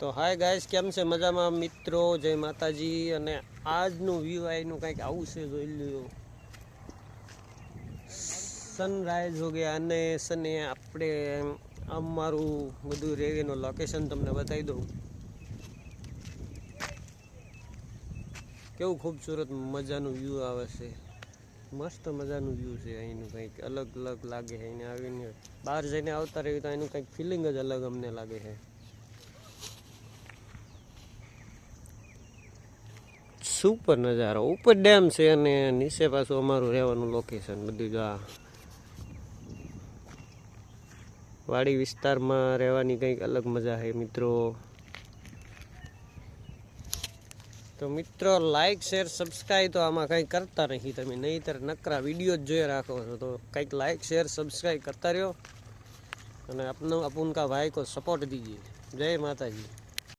તો hi guys, કેમ છે? મજામાં? મિત્રો, જય માતાજી. અને આજનું વ્યૂ આઈનું કંઈક આવું છે, જોઈ લ્યો. સનરાઈઝ હો ગયા અને સને આપણે અમારું બધું રેવેનું લોકેશન તમને બતાવી દઉં. કેવું ખૂબસૂરત મજાનું વ્યૂ આવે છે. મસ્ત મજાનું વ્યૂ છે, અહીંનું કંઈક અલગ અલગ લાગે છે. અહીં આવીને બહાર જઈને આવતા રહ્યું તો એનું કંઈક ફિલિંગ જ અલગ અમને લાગે છે. સુપર નજારો. ઉપર ડેમ છે અને નીચે પાછું અમારું રહેવાનું લોકેશન બધું જો આ વાડી વિસ્તારમાં રહેવાની કંઈક અલગ મજા છે મિત્રો. તો મિત્રો લાઇક શેર સબસ્ક્રાઈબ તો આમાં કંઈ કરતા નહીં તમે. નહીંતર નકરા વીડિયો જ જોઈ રાખો. છો તો કંઈક લાઇક શેર સબસ્ક્રાઈબ કરતા રહ્યો. અને આપનો અપુન કા ભાઈ કો સપોર્ટ દીજીએ જય માતાજી.